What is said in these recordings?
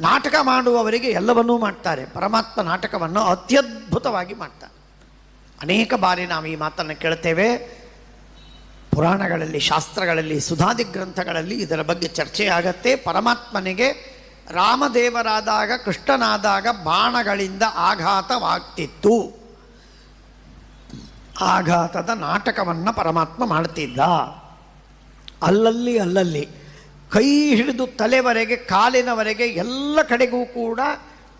ನಾಟಕ ಮಾಡುವವರಿಗೆ ಎಲ್ಲವನ್ನೂ ಮಾಡ್ತಾರೆ. ಪರಮಾತ್ಮ ನಾಟಕವನ್ನು ಅತ್ಯದ್ಭುತವಾಗಿ ಮಾಡ್ತಾರೆ. ಅನೇಕ ಬಾರಿ ನಾವು ಈ ಮಾತನ್ನು ಕೇಳ್ತೇವೆ. ಪುರಾಣಗಳಲ್ಲಿ, ಶಾಸ್ತ್ರಗಳಲ್ಲಿ, ಸುಧಾದಿ ಗ್ರಂಥಗಳಲ್ಲಿ ಇದರ ಬಗ್ಗೆ ಚರ್ಚೆ ಆಗತ್ತೆ. ಪರಮಾತ್ಮನಿಗೆ ರಾಮದೇವರಾದಾಗ, ಕೃಷ್ಣನಾದಾಗ ಬಾಣಗಳಿಂದ ಆಘಾತವಾಗ್ತಿತ್ತು. ಆಘಾತದ ನಾಟಕವನ್ನು ಪರಮಾತ್ಮ ಮಾಡ್ತಿದ್ದ. ಅಲ್ಲಲ್ಲಿ ಅಲ್ಲಲ್ಲಿ ಕೈ ಹಿಡಿದು ತಲೆವರೆಗೆ, ಕಾಲಿನವರೆಗೆ ಎಲ್ಲ ಕಡೆಗೂ ಕೂಡ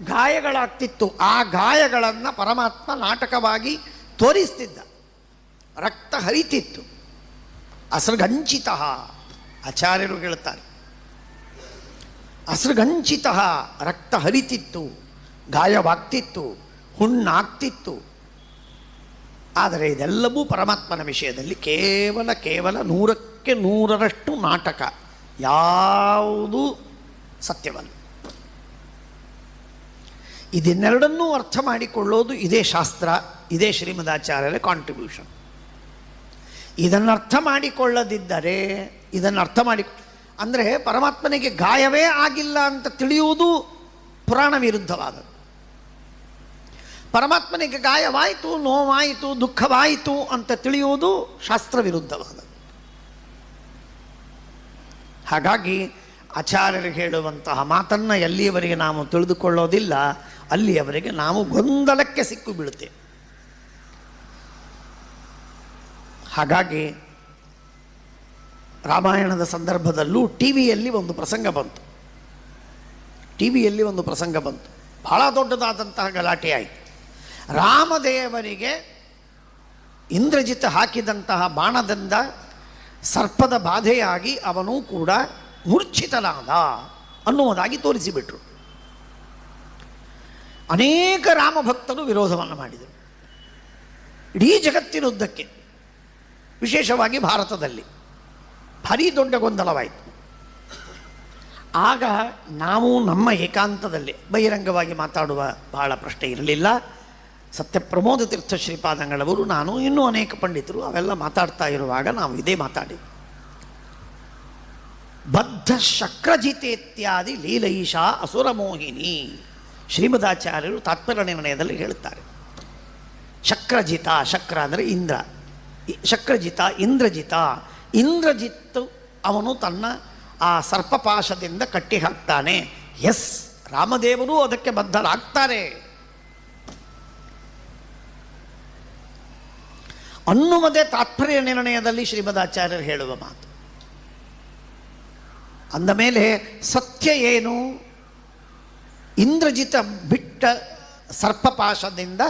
ಗಾಯಗಳಾಗ್ತಿತ್ತು. ಆ ಗಾಯಗಳನ್ನು ಪರಮಾತ್ಮ ನಾಟಕವಾಗಿ ತೋರಿಸ್ತಿದ್ದ. ರಕ್ತ ಹರಿತಿತ್ತು. ಅಸೃಗಂಚಿತ, ಆಚಾರ್ಯರು ಹೇಳ್ತಾರೆ. ಅಸೃಗಂಚಿತ ರಕ್ತ ಹರಿತಿತ್ತು, ಗಾಯವಾಗ್ತಿತ್ತು, ಹುಣ್ಣಾಗ್ತಿತ್ತು. ಆದರೆ ಇದೆಲ್ಲವೂ ಪರಮಾತ್ಮನ ವಿಷಯದಲ್ಲಿ ಕೇವಲ ಕೇವಲ ನೂರಕ್ಕೆ ನೂರರಷ್ಟು ನಾಟಕ. ಯಾವುದೂ ಸತ್ಯವಲ್ಲ ಇದನ್ನೆರಡನ್ನೂ ಅರ್ಥ ಮಾಡಿಕೊಳ್ಳೋದು ಇದೇ ಶಾಸ್ತ್ರ, ಇದೇ ಶ್ರೀಮದಾಚಾರ್ಯರ ಕಾಂಟ್ರಿಬ್ಯೂಷನ್ ಇದನ್ನು ಅರ್ಥ ಮಾಡಿಕೊಳ್ಳದಿದ್ದರೆ, ಇದನ್ನು ಅರ್ಥ ಮಾಡಿ, ಅಂದರೆ ಪರಮಾತ್ಮನಿಗೆ ಗಾಯವೇ ಆಗಿಲ್ಲ ಅಂತ ತಿಳಿಯುವುದು ಪುರಾಣ ವಿರುದ್ಧವಾದದ್ದು. ಪರಮಾತ್ಮನಿಗೆ ಗಾಯವಾಯಿತು, ನೋವಾಯಿತು, ದುಃಖವಾಯಿತು ಅಂತ ತಿಳಿಯುವುದು ಶಾಸ್ತ್ರ ವಿರುದ್ಧವಾದದ್ದು. ಹಾಗಾಗಿ ಆಚಾರ್ಯರು ಹೇಳುವಂತಹ ಮಾತನ್ನು ಎಲ್ಲಿಯವರೆಗೆ ನಾವು ತಿಳಿದುಕೊಳ್ಳೋದಿಲ್ಲ, ಅಲ್ಲಿಯವರೆಗೆ ನಾವು ಗೊಂದಲಕ್ಕೆ ಸಿಕ್ಕು ಬೀಳುತ್ತೇವೆ ಹಾಗಾಗಿ ರಾಮಾಯಣದ ಸಂದರ್ಭದಲ್ಲೂ ಟಿ ವಿಯಲ್ಲಿ ಒಂದು ಪ್ರಸಂಗ ಬಂತು. ಟಿ ವಿಯಲ್ಲಿ ಒಂದು ಪ್ರಸಂಗ ಬಂತು. ಬಹಳ ದೊಡ್ಡದಾದಂತಹ ಗಲಾಟೆ ಆಯಿತು. ರಾಮದೇವರಿಗೆ ಇಂದ್ರಜಿತ್ ಹಾಕಿದಂತಹ ಬಾಣದಿಂದ ಸರ್ಪದ ಬಾಧೆಯಾಗಿ ಅವನು ಕೂಡ ಮೂರ್ಛಿತನಾದ ಅನ್ನುವುದಾಗಿ ತೋರಿಸಿಬಿಟ್ರು. ಅನೇಕ ರಾಮಭಕ್ತರು ವಿರೋಧವನ್ನು ಮಾಡಿದರು. ಇಡೀ ಜಗತ್ತಿನುದ್ದಕ್ಕೆ, ವಿಶೇಷವಾಗಿ ಭಾರತದಲ್ಲಿ ಭಾರೀ ದೊಡ್ಡ ಗೊಂದಲವಾಯಿತು ಆಗ ನಾವು ನಮ್ಮ ಏಕಾಂತದಲ್ಲಿ ಬಹಿರಂಗವಾಗಿ ಮಾತಾಡುವ ಬಹಳ ಪ್ರಶ್ನೆ ಇರಲಿಲ್ಲ. ಸತ್ಯಪ್ರಮೋದ ತೀರ್ಥ ಶ್ರೀಪಾದಂಗಳವರು, ನಾನು ಇನ್ನೂ ಅನೇಕ ಪಂಡಿತರು, ಅವೆಲ್ಲ ಮಾತಾಡ್ತಾ ಇರುವಾಗ ನಾವು ಇದೇ ಮಾತಾಡಿ. ಬದ್ಧ ಶಕ್ರಜಿತೇತ್ಯಾದಿ ಲೀಲೈಷಾ ಅಸುರಮೋಹಿನಿ ಶ್ರೀಮದಾಚಾರ್ಯರು ತಾತ್ಪರ್ಯ ನಿರ್ಣಯದಲ್ಲಿ ಹೇಳುತ್ತಾರೆ. ಶಕ್ರಜಿತ, ಶಕ್ರ ಅಂದರೆ ಇಂದ್ರ. ಶಕ್ರಜಿತ, ಇಂದ್ರಜಿತ. ಇಂದ್ರಜಿತ್ತು ಅವನು ತನ್ನ ಆ ಸರ್ಪಪಾಶದಿಂದ ಕಟ್ಟಿ ಹಾಕ್ತಾನೆ ಎಸ್ ರಾಮದೇವರು ಅದಕ್ಕೆ ಬದ್ಧರಾಗ್ತಾರೆ. ಅನ್ನುವುದೇ ತಾತ್ಪರ್ಯ ನಿರ್ಣಯದಲ್ಲಿ ಶ್ರೀಮದಾಚಾರ್ಯರು ಹೇಳುವ ಮಾತು. ಅಂದ ಮೇಲೆ ಸತ್ಯ ಏನು? ಇಂದ್ರಜಿತ ಬಿಟ್ಟ ಸರ್ಪಪಾಶದಿಂದ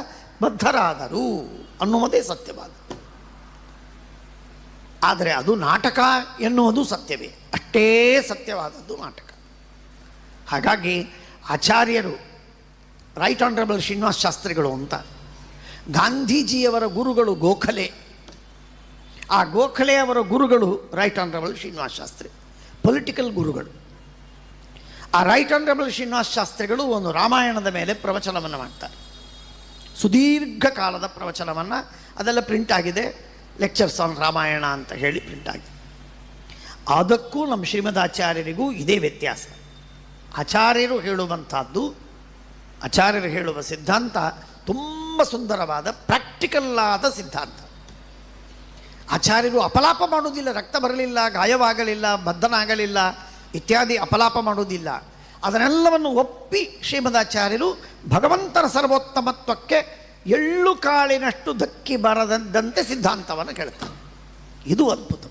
ಬದ್ಧರಾದರು ಅನ್ನುವುದೇ ಸತ್ಯವಾದ. ಆದರೆ ಅದು ನಾಟಕ ಎನ್ನುವುದು ಸತ್ಯವೇ. ಅಷ್ಟೇ ಸತ್ಯವಾದದ್ದು ನಾಟಕ. ಹಾಗಾಗಿ ಆಚಾರ್ಯರು, ರೈಟ್ ಆನರಬಲ್ ಶ್ರೀನಿವಾಸ ಶಾಸ್ತ್ರಿಗಳು ಅಂತ ಗಾಂಧೀಜಿಯವರ ಗುರುಗಳು ಗೋಖಲೆ. ಆ ಗೋಖಲೆ ಅವರ ಗುರುಗಳು right honourable Srinivasa Sastri, political ಗುರುಗಳು. ಆ ರೈಟ್ ಆನರಬಲ್ ಶ್ರೀನಿವಾಸ ಶಾಸ್ತ್ರಿಗಳು ಒಂದು ರಾಮಾಯಣದ ಮೇಲೆ ಪ್ರವಚನವನ್ನು ಮಾಡ್ತಾರೆ. ಸುದೀರ್ಘ ಕಾಲದ ಪ್ರವಚನವನ್ನು ಅದೆಲ್ಲ ಪ್ರಿಂಟ್ ಆಗಿದೆ, ಲೆಕ್ಚರ್ಸ್ ಆನ್ ರಾಮಾಯಣ ಅಂತ ಹೇಳಿ ಪ್ರಿಂಟ್ ಆಗಿದೆ. ಅದಕ್ಕೂ ನಮ್ಮ ಶ್ರೀಮದಾಚಾರ್ಯರಿಗೂ ಇದೇ ವ್ಯತ್ಯಾಸ. ಆಚಾರ್ಯರು ಹೇಳುವಂಥದ್ದು, ಆಚಾರ್ಯರು ಹೇಳುವ ಸಿದ್ಧಾಂತ ತುಂಬ ಸುಂದರವಾದ ಪ್ರಾಕ್ಟಿಕಲ್ ಆದ ಸಿದ್ಧಾಂತ. ಆಚಾರ್ಯರು ಅಪಲಾಪ ಮಾಡುವುದಿಲ್ಲ, ರಕ್ತ ಬರಲಿಲ್ಲ, ಗಾಯವಾಗಲಿಲ್ಲ ಬದ್ಧನಾಗಲಿಲ್ಲ ಇತ್ಯಾದಿ ಅಪಲಾಪ ಮಾಡುವುದಿಲ್ಲ. ಅದನ್ನೆಲ್ಲವನ್ನು ಒಪ್ಪಿ ಶ್ರೀಮದಾಚಾರ್ಯರು ಭಗವಂತನ ಸರ್ವೋತ್ತಮತ್ವಕ್ಕೆ ಎಳ್ಳು ಕಾಳಿನಷ್ಟು ಧಕ್ಕಿ ಬರದಂತೆ ಸಿದ್ಧಾಂತವನ್ನು ಕೇಳ್ತಾರೆ. ಇದು ಅದ್ಭುತ.